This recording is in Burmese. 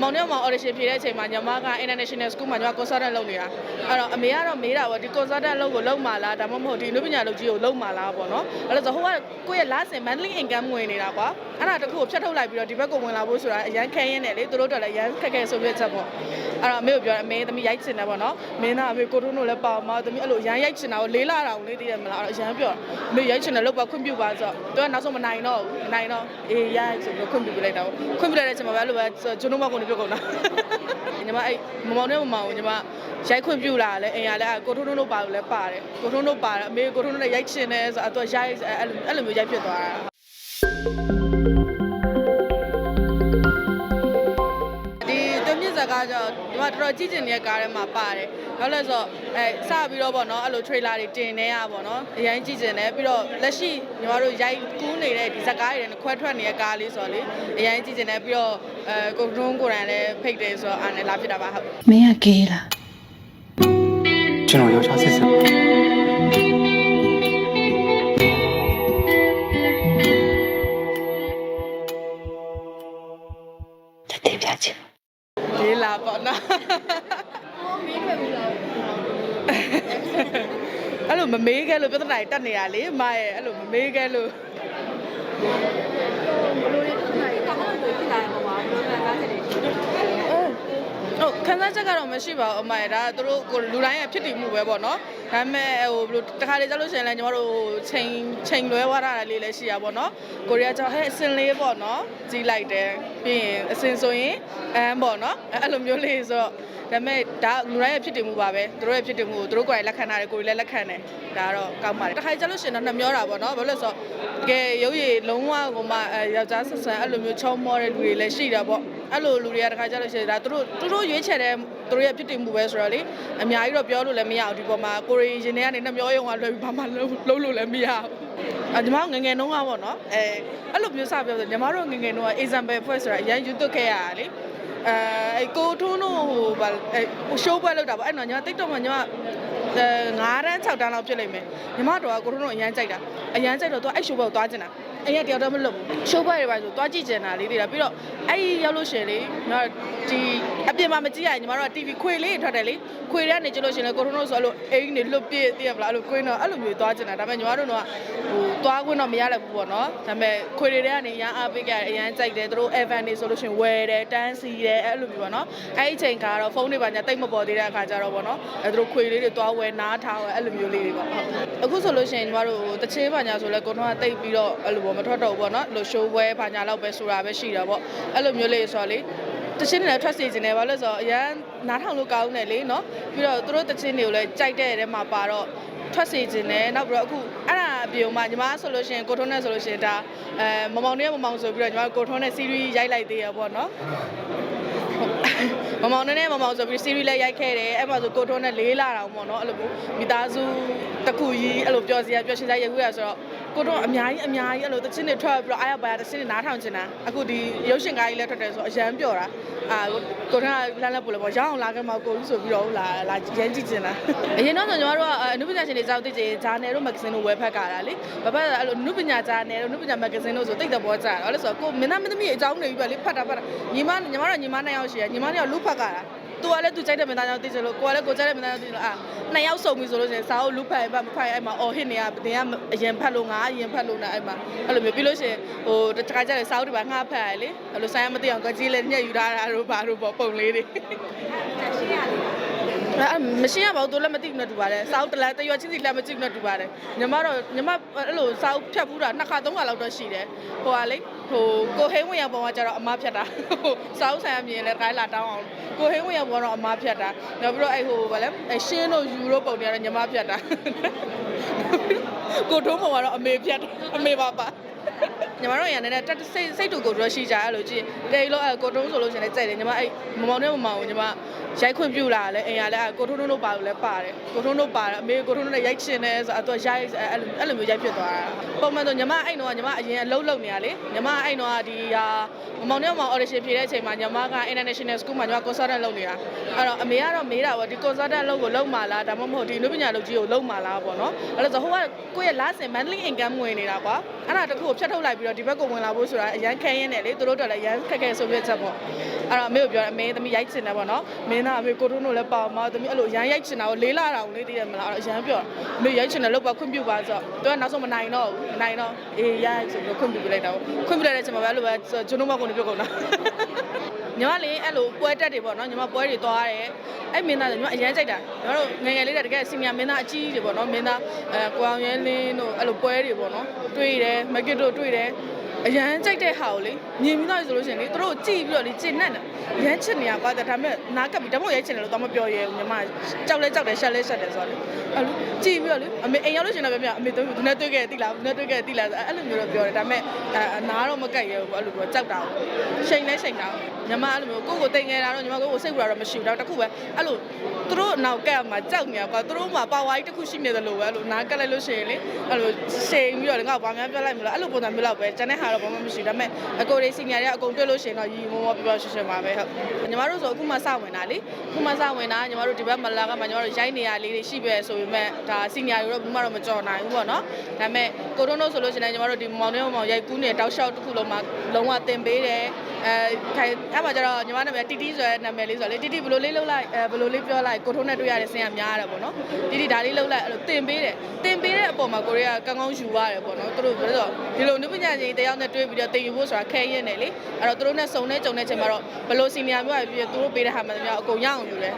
မောင်နဲ့မောင် audition ဖြေတဲ့အချိန်မှာညီမက international school မှာညီမ consultant လုပ်နေတာအဲ့တော့အမေကတော့မေးတာပေါ့ဒီ consultant လုပ်ကိုလုပ်မှာလားဒါမှမဟုတ်ဒီအနုပညာလုပ်ကြီးကိုလုပ်မှာလားပေါ့နော်အဲ့တော့ဆိုဟိုကကိုယ့်ရဲ့ last monthly income ဝင်နေတာကွာအဲ့ဒါတခုကိုဖြတ်ထုတ်လိုက်ပြီးတော့ဒီဘက်ကိုဝင်လာဖို့ဆိုတာအရန်ခဲရင်းတယ်လေသူတို့တော်လည်းအရန်ခက်ခဲဆိုပြချက်ပေါ့အဲ့တော့အမေကိုပြောတယ်အမေသမီးရိုက်ချင်တယ်ပေါ့နော်မင်းသားအမေကိုထုံးတို့လည်းပါမသမီးအဲ့လိုအရန်ရိုက်ချင်တာကိုလေးလာတာကိုလေးတည်ရမလားအဲ့တော့အရန်ပြောအမေရိုက်ချင်တယ်လုပ်ပါခွင့်ပြုပါဆိုတော့သူကနောက်ဆုံးမနိုင်တော့ဘူးမနိုင်တော့အေးရိုက်ဆိုပြီးတော့ခွင့်ပြုပြလိုက်တာပေါ့ခွင့်ပြုလိုက်တဲ့အချိန်မှာပဲအဲ့လိုပဲကျွန်တော်မကုန်နေပြုတ်ကုန်တာညီမအဲ့မမောင်နဲ့မမောင်ကိုညီမရိုက်ခွင့်ပြုလာလဲအင်ရလဲကိုထုံးထုံးတို့ပါလို့လဲပါတယ်ကိုထုံးတို့ပါတယ်အမေကိုထုံးတို့နဲ့ရိုက်ချင်တယ်ဆိုတော့အတော့ရိုက်အဲ့လိုအဲ့လိုမျိုးရိုက်ဖြစ်သွားတာ တော်တော်ကြည့်ကျင်နေတဲ့ကားထဲမှာပါတယ်။ဘာလို့လဲဆိုတော့အဲစပြီးတော့ပေါ့နော်အဲ့လို trailer တွေတင်နေရပါတော့။အရင်ကြည့်ကျင်တယ်ပြီးတော့လက်ရှိညီမတို့ရိုက်ကူးနေတဲ့ဒီဇာတ်ကားတွေနဲ့ခွဲထွက်နေတဲ့ကားလေးဆိုတော့လေအရင်ကြည့်ကျင်တယ်ပြီးတော့အဲကိုထုံးကိုယ်တိုင်လည်းဖိတ်တယ်ဆိုတော့အားနဲ့လာဖြစ်တာပါဟုတ်မင်းကဂေးလားကျွန်တော်ယောက်ျားစစ်စစ်ပါတတိပြချင် လေးလာပေါ့နော်အဲ့လိုမမေးခဲ့လို့ပြဿနာတွေတက်နေရလေမရဲ့အဲ့လိုမမေးခဲ့လို့ဟုတ်ခန်းစားချက်ကတော့မရှိပါဘူးအမရဒါသူတို့ကိုလူတိုင်းရဲ့ဖြစ်တည်မှုပဲပေါ့နော် ဒါပေမဲ့ဟိုဘယ်လိုတခါလေကြားလို့ရှိရင်လည်းညီမတို့ချိန်ချိန်လွဲသွားတာလေးလည်းရှိရပါတော့ကိုရီးယားကျတော့ဟဲ့အစင်လေးပေါ့နော်ကြီးလိုက်တယ်ပြီးရင်အစင်ဆိုရင်အမ်းပေါ့နော်အဲ့လိုမျိုးလေးဆိုတော့ဒါပေမဲ့ဒါလူတိုင်းရဲ့ဖြစ်တည်မှုပါပဲသူတို့ရဲ့ဖြစ်တည်မှုကိုသူတို့ကိုယ်တိုင်လက်ခံတာတွေကိုယ်လည်းလက်ခံတယ်ဒါကတော့ကောင်းပါတယ်တခါကြားလို့ရှိရင်တော့နှမျောတာပေါ့နော်ဘာလို့လဲဆိုတော့တကယ်ရုပ်ရည်လုံးဝကိုမှအဲယောက်ျားဆက်ဆံအဲ့လိုမျိုးချောမောတဲ့လူတွေလည်းရှိတာပေါ့အဲ့လိုလူတွေကတခါကြားလို့ရှိရင်ဒါသူတို့သူတို့ရွေးချယ်တဲ့ သူတို့ရဲ့ဖြစ်တည်မှုပဲဆိုတော့လေအများကြီးတော့ပြောလို့လည်းမရဘူးဒီပေါ်မှာကိုရီရင်ထဲကနေနှမျောရုံကလွယ်ပြီးဘာမှလုံးလုံးလို့လည်းမရဘူးအညီမငယ်ငယ်တုန်းကပေါ့နော်အဲအဲ့လိုမျိုးစပြောဆိုညီမတို့ငယ်ငယ်တုန်းက example ဖွဲ့ဆိုတာအရင်ယူသွတ်ခဲ့ရတာလေအဲအဲ့ကိုထုံးတို့ဟိုဗာအဲရှိုးပွဲလောက်တာပေါ့အဲ့တော့ညီမ TikTok မှာညီမအဲ9တန်း6တန်းလောက်ဖြစ်လိမ့်မယ်ညီမတော့ကကိုထုံးတို့အရန်ကြိုက်တာအရန်ကြိုက်တော့သူအဲ့ရှိုးပွဲကိုသွားကျင်တာအဲ့ရတယောက်တော့မလုပ်ဘူးရှိုးပွဲတွေပါဆိုသွားကြည့်ကျင်တာလေးတည်တာပြီးတော့အဲ့ရောက်လို့ရှရင်လေညီမဒီအပြင်မှာမကြည့်ရရင်ညီမတို့က TV ခွေလေးထွက်တယ်လေခွေထဲကနေကြည့်လို့ရှရင်လေကိုထုံးတို့ဆိုအဲ့လိုအိမ်နေလွတ်ပြည့်တည်ရမလားအဲ့လိုကွင်းတော့အဲ့လိုမျိုးသွားကျင်တာဒါပေမဲ့ညီမတို့တော့ဟိုသွားခွင့်တော့မရလိုက်ဘူးပေါ့နော်ဒါပေမဲ့ခွေတွေထဲကနေရန်အားပေးကြတယ်အရန်ကြိုက်တယ်သူတို့ Evan နေဆိုလို့ရှရင်ဝယ်တယ်တန်းစီတယ်အဲ့လိုမျိုးပေါ့နော်အဲ့ဒီအချိန်ကတော့ဖုန်းတွေပါညာတိတ်မပေါ်သေးတဲ့အခါကျတော့ပေါ့နော်အဲ့သူတို့ခွေလေးတွေသွားဝယ်နားထားဝယ်အဲ့လိုမျိုးလေးတွေပေါ့ဟုတ်အခုဆိုလို့ရှရင်ညီမတို့တချင်းပါညာဆိုလဲကိုတော့တိတ်ပြီးတော့အဲ့လိုပေါ့မထွက်တော့ဘူးပေါ့နော်လို့ show ဝဲပါညာလောက်ပဲဆိုတာပဲရှိတာပေါ့အဲ့လိုမျိုးလေးဆိုတော့လေတချင်းတွေလည်းထွက်စီခြင်းတယ်ဘာလို့လဲဆိုတော့အရန်နားထောင်လို့ကောင်းတယ်လေနော်ပြီးတော့သူတို့တချင်းတွေကိုလည်းကြိုက်တဲ့တဲမှာပါတော့ထွက်စီခြင်းတယ်နောက်ပြီးတော့အခုအဲ့ဒါအပြင်မှာညီမဆိုလို့ရှိရင်ကိုထုံးနဲ့ဆိုလို့ရှိရင်ဒါအဲမမောင်နဲ့မမောင်ဆိုပြီးတော့ညီမကိုထုံးနဲ့ series ရိုက်လိုက်သေးရပေါ့နော် မမောင်နဲ့မမောင်ဆိုပြီး series လည်းရိုက်ခဲ့တယ်အဲ့မှာဆိုကိုထုံးနဲ့လေးလာတာပေါ့နော်အဲ့လိုမျိုးမိသားစုတစ်ခုကြီးအဲ့လိုပျော်စရာပျော်ရှင်စရာရိုက်ခွေရဆိုတော့ကိုထုံးအများကြီးအများကြီးအဲ့လိုတချင်းတွေထွက်ပြီးတော့အားရပါရတချင်းတွေနားထောင်ချင်တာအခုဒီရုပ်ရှင်ကားကြီးလည်းထွက်တယ်ဆိုအရန်ပျော်တာအာကိုထုံးကလမ်းလက်ပို့လို့ပေါ့ရအောင်လာခဲ့မှာကိုကြီးဆိုပြီးတော့လာလာရမ်းကြည့်ချင်တာအရင်တော့ဆိုညီမတို့ကအနုပညာရှင်တွေစောင့်သိချင်ဂျာနယ်တို့မဂ္ဂဇင်းတို့ဝယ်ဖက်ကြတာလေဘာဖြစ်လဲအဲ့လိုအနုပညာဂျာနယ်တို့အနုပညာမဂ္ဂဇင်းတို့ဆိုတိတ်တဲ့ဘောကြတာအဲ့လိုဆိုကိုမင်းသားမင်းသမီးအကြောင်းတွေပြီးပဲလေဖတ်တာဖတ်တာညီမညီမတို့ညီမနှစ်ယောက်ရှိရညီမနှစ်ယောက်လူဖတ်ကြတာသူကလည်းသူကြိုက်တဲ့မင်းသားကြောင့်သိချင်လို့ကိုကလည်းကိုကြိုက်တဲ့မင်းသားကြောင့်သိချင်လို့အာနှစ်ယောက်စုံပြီဆိုလို့ရှိရင်စာအုပ်လူဖတ်ရင်မဖတ်ရင်အဲ့မှာအော်ဟစ်နေရတင်ကအရင်ဖတ်လို့ငါအရင်ဖတ်လို့နာအဲ့မှာအဲ့လိုမျိုးပြီးလို့ရှိရင်ဟိုတခါကျရင်စာအုပ်တွေပါငှားဖတ်ရလေအဲ့လိုဆိုင်ရမသိအောင်ကကြီးလည်းညက်ယူထားတာတို့ဘာတို့ပေါ့ပုံလေးတွေအဲ့ မရှိရပါဘူးသူလည်းမသိဘူးနဲ့တူပါတယ်စာအုပ်တလားတရွက်ချင်းစီလည်းမကြည့်ဘူးနဲ့တူပါတယ်ညီမတော့ညီမအဲ့လိုစာအုပ်ဖြတ်ဘူးတာနှစ်ခါသုံးခါလောက်တော့ရှိတယ်ဟိုကလေဟိုကိုဟင်းဝင်ရပုံကကျတော့အမဖြတ်တာဟိုစာအုပ်ဆိုင်ရမြင်လဲတခါလာတောင်းအောင်ကိုဟင်းဝင်ရပုံကတော့အမဖြတ်တာနောက်ပြီးတော့အဲ့ဟိုဗာလဲအဲ့ရှင်းတို့ယူရိုပုံတွေကတော့ညီမဖြတ်တာကိုထုံးပုံကတော့အမေဖြတ်တာအမေပါပါ ညီမတို့ရန်နေတဲ့တက်စိတ်စိတ်တူကိုတော့ရှိကြအဲ့လိုကြည့်တယ်လို့အဲ့ကိုထုံးဆိုလို့ရှင်လည်းကြိုက်တယ်ညီမအဲ့မမောင်နဲ့မမောင်ကိုညီမရိုက်ခွင့်ပြုလာလဲအင်ရလဲကိုထုံးတို့ပါလို့လဲပါတယ်ကိုထုံးတို့ပါတယ်အမေကိုထုံးတို့နဲ့ရိုက်ချင်တယ်ဆိုတော့ရိုက်အဲ့လိုအဲ့လိုမျိုးရိုက်ဖြစ်သွားတာပုံမှန်ဆိုညီမအဲ့တော့ညီမအရင်အလုံးလုံးနေရလေညီမအဲ့တော့ဒီဟာမမောင်နဲ့မမောင် audition ဖြေတဲ့အချိန်မှာညီမက international school မှာညီမ consultant လုပ်နေတာအဲ့တော့အမေကတော့မေးတာပေါ့ဒီ consultant လုပ်ကိုလုပ်မှာလားဒါမှမဟုတ်ဒီအနုပညာလုပ်ကြီးကိုလုပ်မှာလားပေါ့နော်အဲ့တော့ဟိုကကိုယ့်ရဲ့ last monthly income ဝင်နေတာကွာအဲ့ဒါတခုကိုဖြတ်ထုတ်လိုက်ပြီးတော့ဒီဘက်ကိုဝင်လာဖို့ဆိုတာအရန်ခဲရင်းတယ်လေသူတို့တော့လည်းအရန်ခက်ခဲဆိုပြချက်ပေါ့အဲ့တော့အမေကိုပြောတယ်အမေသမီးရိုက်ချင်တယ်ပေါ့နော်မင်းသားအမေကိုတို့တို့လည်းပါမသမီးအဲ့လိုအရန်ရိုက်ချင်တာကိုလေးလာတာကိုလေးတည်တယ်မလားအဲ့တော့အရန်ပြောအမေရိုက်ချင်တယ်လို့ပါခွင့်ပြုပါဆိုတော့သူကနောက်ဆုံးမနိုင်တော့ဘူးမနိုင်တော့အေးရိုက်ဆိုပြီးခွင့်ပြုပြလိုက်တာပေါ့ခွင့်ပြုလိုက်တဲ့အချိန်မှာပဲအဲ့လိုပဲကျွန်တော်မကုန်နေပြုတ်ကုန်တာ ညီမလေးအဲ့လိုပွဲတက်တွေပေါ့နော်ညီမပွဲတွေသွားတယ်အဲ့မင်းသားညီမအရန်ကြိုက်တာညီမတို့ငယ်ငယ်လေးတည်းတကယ်စီနီယာမင်းသားအကြီးတွေပေါ့နော်မင်းသားအဲကိုအောင်ရဲလင်းတို့အဲ့လိုပွဲတွေပေါ့နော်တွေ့တယ်မက်ကစ်တို့တွေ့တယ် အရန်ကြိုက်တဲ့ဟာကိုလေမြင်ပြီးသားဆိုလို့ရှိရင်လေသူတို့ကြည့်ပြီးတော့လေကျင်နဲ့တယ်ရမ်းချစ်နေရပါတဲ့ဒါပေမဲ့နားကပ်ပြီးတမို့ရိုက်ချင်တယ်လို့တော့မပြောရဲဘူးညီမကြောက်လဲကြောက်တယ်ရှက်လဲရှက်တယ်ဆိုတော့လေအဲ့လိုကြည့်ပြီးတော့လေအမေအိမ်ရောက်လို့ရှိရင်တော့ပြပြအမေတို့ဒီနေ့တွေ့ခဲ့တိလားဒီနေ့တွေ့ခဲ့တိလားအဲ့လိုမျိုးတော့ပြောတယ်ဒါပေမဲ့အနားတော့မကပ်ရဲဘူးအဲ့လိုပြောကြောက်တာရှိန်လဲရှိန်တာညီမအဲ့လိုမျိုးကိုကိုတိတ်ငယ်တာတော့ညီမကိုကိုစိတ်ပူတာတော့မရှိဘူးတော့တခုပဲအဲ့လို သူတို့နောက်ကပ်မှာကြောက်နေရပါသူတို့မှာပါဝါကြီးတစ်ခုရှိနေတယ်လို့ပဲအဲ့လိုနားကပ်လိုက်လို့ရှိရင်လေအဲ့လိုရှိန်ပြီးတော့ငါ့ဘာများပြောလိုက်မလားအဲ့လိုပုံစံမျိုးတော့ပဲကျန်တဲ့ဟာတော့ဘာမှမရှိဘူးဒါပေမဲ့အကိုလေးစီနီယာတွေကအကုန်တွေ့လို့ရှိရင်တော့ရီမောမောပြောပြောရှင်းရှင်းပါပဲဟုတ်ညီမတို့ဆိုအခုမှစဝင်တာလေအခုမှစဝင်တာညီမတို့ဒီဘက်မလာကမှညီမတို့ရိုက်နေရလေးတွေရှိပဲဆိုပေမဲ့ဒါစီနီယာတွေတော့ဘူးမှတော့မကြော်နိုင်ဘူးပေါ့နော်ဒါပေမဲ့ကိုတို့တို့ဆိုလို့ရှိရင်ညီမတို့ဒီမောင်လေးမောင်ရိုက်ကူးနေတောက်လျှောက်တစ်ခုလုံးမှာလုံးဝတင်ပေးတယ်အဲခိုင်အဲ့မှာကျတော့ညီမနာမည်တီတီဆိုတဲ့နာမည်လေးဆိုတော့လေတီတီဘယ်လိုလေးလုပ်လိုက်အဲဘယ်လိုလေးပြောလိုက်ကိုထုံးနဲ့တွေ့ရတဲ့ဆင်ကများရတယ်ပေါ့နော်တီတီဒါလေးလုပ်လိုက်အဲ့လိုတင်ပေးတယ်တင်ပေးတဲ့အပေါ်မှာကိုရီးယားကောင်းကောင်းယူရတယ်ပေါ့နော်သူတို့ဘယ်လိုဆိုဒီလိုနုပညာရှင်တယောက်နဲ့တွေ့ပြီးတော့တင်ယူဖို့ဆိုတာခဲရင်တယ်လေအဲ့တော့သူတို့နဲ့စုံနေကြုံနေချိန်မှာတော့ဘယ်လိုစီနီယာမျိုးပဲဖြစ်ဖြစ်သူတို့ပေးတဲ့ဟာမှန်သမျှအကုန်ရအောင်ယူတယ်